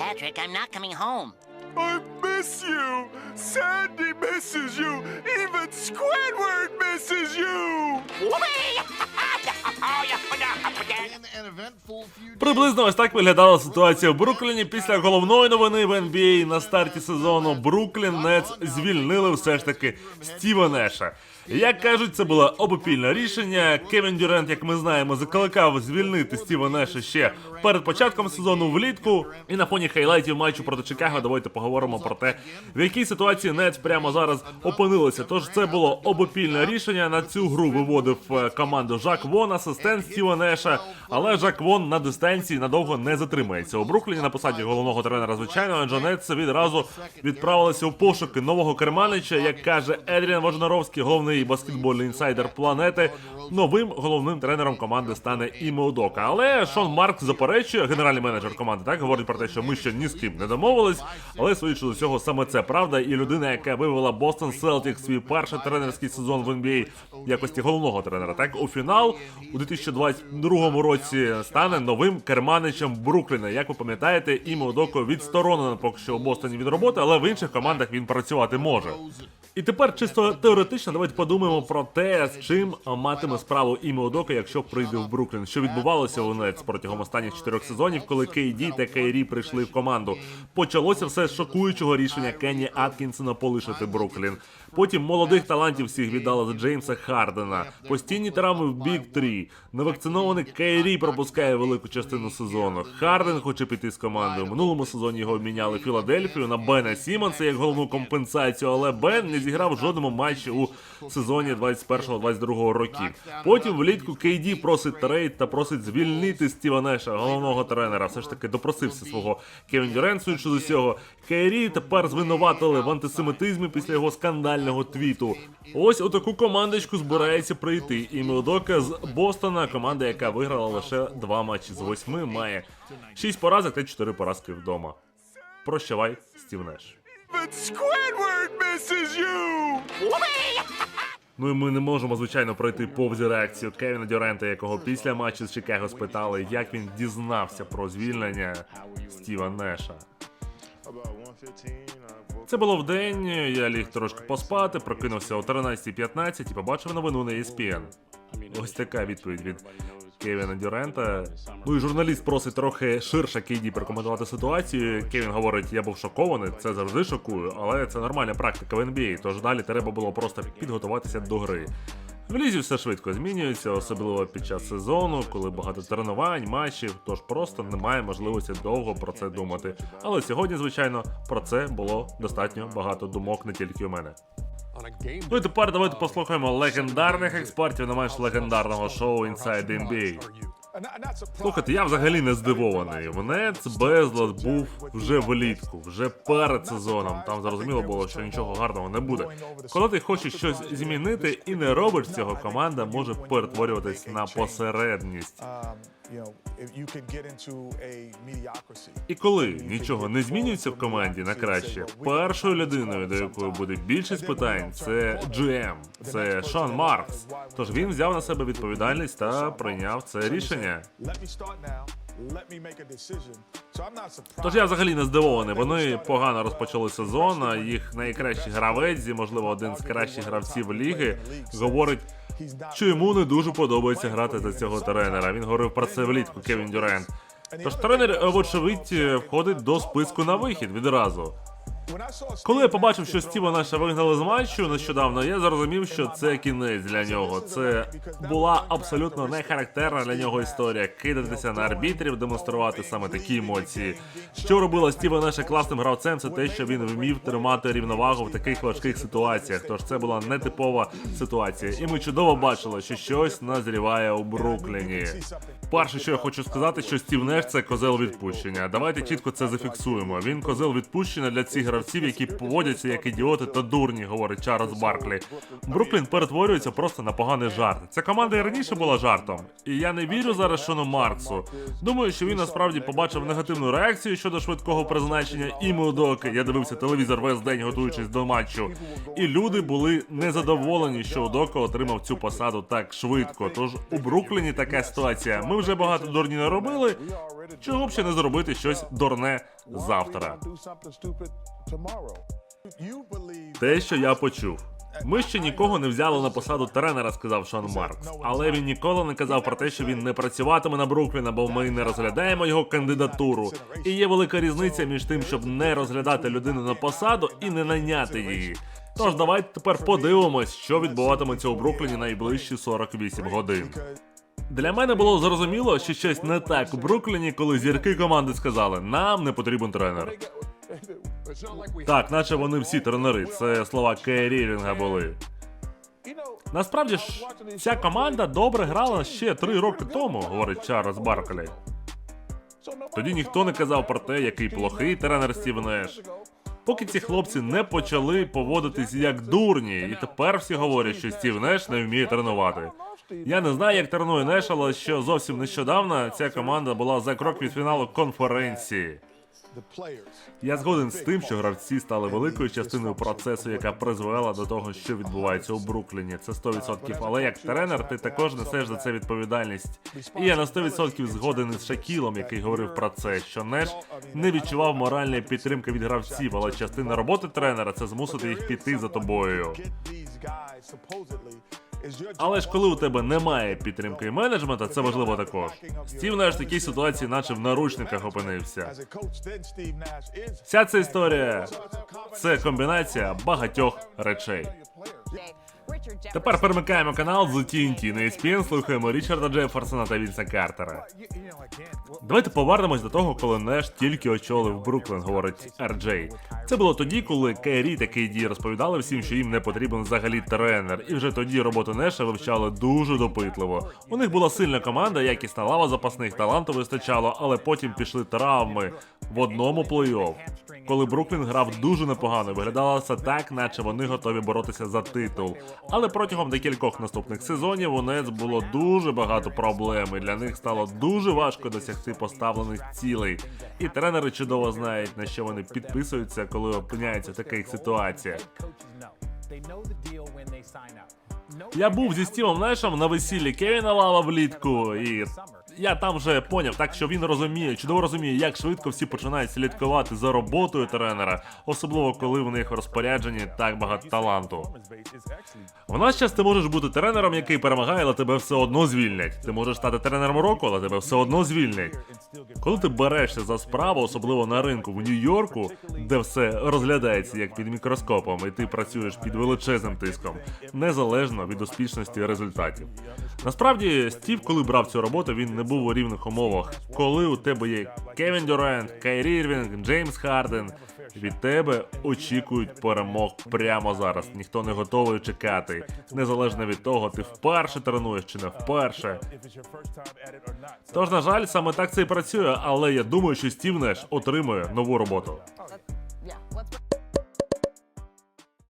Patrick, I'm not coming home. I miss you. Sandy misses you. Even Squidward misses you. Приблизно ось так виглядала ситуація в Брукліні після головної новини в NBA на старті сезону. Бруклін Нетс звільнили все ж таки Стіва Неша. Як кажуть, це було обопільне рішення. Кевін Дюрент, як ми знаємо, закликав звільнити Стіва Неша ще перед початком сезону влітку. І на фоні хайлайтів матчу проти Чикаго давайте поговоримо про те, в якій ситуації Нетс прямо зараз опинилися. Тож це було обопільне рішення. На цю гру виводив е, команду Жак Вон, асистент Стіва Неша. Але Жак Вон на дистанції надовго не затримається. У Брукліні на посаді головного тренера, звичайно, адже Нетс відразу відправилися у пошуки нового керманича, як каже Едріан Вожнаровський, головний баскетбольний інсайдер планети. Новим головним тренером команди стане Іме Удока. Але Шон Марк заперечує, генеральний менеджер команди, так говорить про те, що ми ще ні з ким не домовились. Але судячи з усього, саме це правда. І людина, яка вивела Бостон Селтік свій перший тренерський сезон в NBA в якості головного тренера, так у фінал у 2022 році стане новим керманичем Брукліна. Як ви пам'ятаєте, Іме Удоко відсторонено поки що у Бостоні від роботи, але в інших командах він працювати може. І тепер чисто теоретично давайте подумаємо про те, з чим матиме справу Іме Удока, якщо прийде в Бруклін. Що відбувалося у Нетс протягом останніх чотирьох сезонів, коли KD та Кейрі прийшли в команду. Почалося все з шокуючого рішення Кенні Аткінсона полишити Бруклін. Потім молодих талантів всіх віддали за Джеймса Хардена. Постійні травми в Біг 3. Невакцинований Кейрі пропускає велику частину сезону. Харден хоче піти з командою. Минулому сезоні його обміняли Філадельфію на Бена Сімонса як головну компенсацію, але Бен не зіграв в жодному матчі у сезоні 21-22 років. Потім влітку Кейді просить трейд та просить звільнити Стіва Неша, головного тренера. Все ж таки допросився свого Кевін Дюрент, судячи з. Кейрі тепер звинуватили в антисемітизмі після його скандального твіту. Ось у таку командочку збирається прийти. І Мелдока з Бостона, команда, яка виграла лише два матчі з восьми, має шість поразок та чотири поразки вдома. Прощавай, Стів Неш. Even Squidward misses you. Ну і ми не можемо, звичайно, пройти повз реакцію Кевіна Дюрента, якого після матчу з Чикаго спитали, як він дізнався про звільнення Стіва Неша. Це було в день, я ліг трошки поспати, прокинувся о 13.15 і побачив новину на ESPN. Ось така відповідь від Кевіна Дюрента. Ну і журналіст просить трохи ширше Кейді прокоментувати ситуацію. Кевін говорить, я був шокований, це завжди шокую, але це нормальна практика в NBA, тож далі треба було просто підготуватися до гри. В лізі все швидко змінюється, особливо під час сезону, коли багато тренувань, матчів, тож просто немає можливості довго про це думати. Але сьогодні, звичайно, про це було достатньо багато думок не тільки у мене. Ну і тепер давайте послухаємо легендарних експертів на менш легендарного шоу Inside NBA. Слухайте, я взагалі не здивований. В Нетс безлад був вже влітку, вже перед сезоном. Там зрозуміло було, що нічого гарного не буде. Коли ти хочеш щось змінити і не робиш цього, команда може перетворюватись на посередність. І коли нічого не змінюється в команді на краще, першою людиною, до якої буде більшість питань, це GM, це Шон Маркс. Тож він взяв на себе відповідальність та прийняв це рішення. Тож я взагалі не здивований. Вони погано розпочали сезон. Їх найкращий гравець, і, можливо, один з кращих гравців ліги, говорить, що йому не дуже подобається грати за цього тренера. Він говорив про це влітку Кевін Дюрен. Тож тренер, вочевидь, входить до списку на вихід відразу. Коли я побачив, що Стіва наша вигнали з матчу нещодавно, я зрозумів, що це кінець для нього. Це була абсолютно не характерна для нього історія. Кидатися на арбітрів, демонструвати саме такі емоції. Що робило Стіва Неша класним гравцем, це те, що він вмів тримати рівновагу в таких важких ситуаціях. Тож це була нетипова ситуація. І ми чудово бачили, що щось назріває у Брукліні. Перше, що я хочу сказати, що Стів Неш це козел відпущення. Давайте чітко це зафіксуємо. Він козел відпущення для цих гравців, які поводяться як ідіоти та дурні, говорить Чарльз Барклі. Бруклін перетворюється просто на поганий жарт. Ця команда і раніше була жартом. І я не вірю зараз Шону Марксу. Думаю, що він насправді побачив негативну реакцію щодо швидкого призначення і Мудоки. Я дивився телевізор весь день, готуючись до матчу. І люди були незадоволені, що Удока отримав цю посаду так швидко. Тож у Брукліні така ситуація. Ми вже багато дурні не робили. Чого б ще не зробити щось дурне завтра? Те, що я почув. Ми ще нікого не взяли на посаду тренера, сказав Шон Маркс. Але він ніколи не казав про те, що він не працюватиме на Брукліна, бо ми не розглядаємо його кандидатуру. І є велика різниця між тим, щоб не розглядати людину на посаду і не найняти її. Тож давайте тепер подивимось, що відбуватиметься у Брукліні найближчі 48 годин. Для мене було зрозуміло, що щось не так у Брукліні, коли зірки команди сказали: нам не потрібен тренер. Так, наче вони всі тренери. Це слова Рінга були. Насправді ж, ця команда добре грала ще три роки тому, говорить Чарльз Барклі. Тоді ніхто не казав про те, який плохий тренер Стів Неш. Поки ці хлопці не почали поводитись як дурні, і тепер всі говорять, що Стів Неш не вміє тренувати. Я не знаю, як тренує Неш, але що зовсім нещодавно ця команда була за крок від фіналу конференції. Я згоден з тим, що гравці стали великою частиною процесу, яка призвела до того, що відбувається у Брукліні. Це 100%. Але як тренер, ти також несеш за це відповідальність. І я на 100% згоден із Шакілом, який говорив про це, що Неш не відчував моральної підтримки від гравців, але частина роботи тренера це змусити їх піти за тобою. Але ж коли у тебе немає підтримки менеджмента, це важливо також. Стів Неш в такій ситуації, наче в наручниках опинився. Вся ця історія це комбінація багатьох речей. Тепер перемикаємо канал з TNT на ESPN, слухаємо Річарда Джеферсона та Вінса Картера. Давайте повернемось до того, коли Неш тільки очолив Бруклін, говорить RJ. Це було тоді, коли Кайрі та KD розповідали всім, що їм не потрібен взагалі тренер, і вже тоді роботу Неша вивчали дуже допитливо. У них була сильна команда, якісна лава запасних таланту вистачало, але потім пішли травми в одному плей-офф. Коли Бруклін грав дуже непогано, виглядало це так, наче вони готові боротися за титул. Але протягом декількох наступних сезонів у Нец було дуже багато проблем, і для них стало дуже важко досягти поставлених цілей. І тренери чудово знають, на що вони підписуються, коли опиняються в таких ситуаціях. Я був зі Стівом Нешем на весіллі Кевіна Лава влітку, і я там вже поняв, так що він розуміє, чудово розуміє, як швидко всі починають слідкувати за роботою тренера, особливо коли в них в розпорядженні так багато таланту. В нас час ти можеш бути тренером, який перемагає, але тебе все одно звільнять. Ти можеш стати тренером року, але тебе все одно звільнять. Коли ти берешся за справу, особливо на ринку в Нью-Йорку, де все розглядається як під мікроскопом, і ти працюєш під величезним тиском, незалежно від успішності результатів. Насправді, Стів, коли брав цю роботу, він не був у рівних умовах. Коли у тебе є Кевін Дюрент, Кайрі Ірвінг, Джеймс Харден, від тебе очікують перемог прямо зараз. Ніхто не готовий чекати. Незалежно від того, ти вперше тренуєш чи не вперше. Тож, на жаль, саме так це і працює, але я думаю, що Стів Неш отримує нову роботу.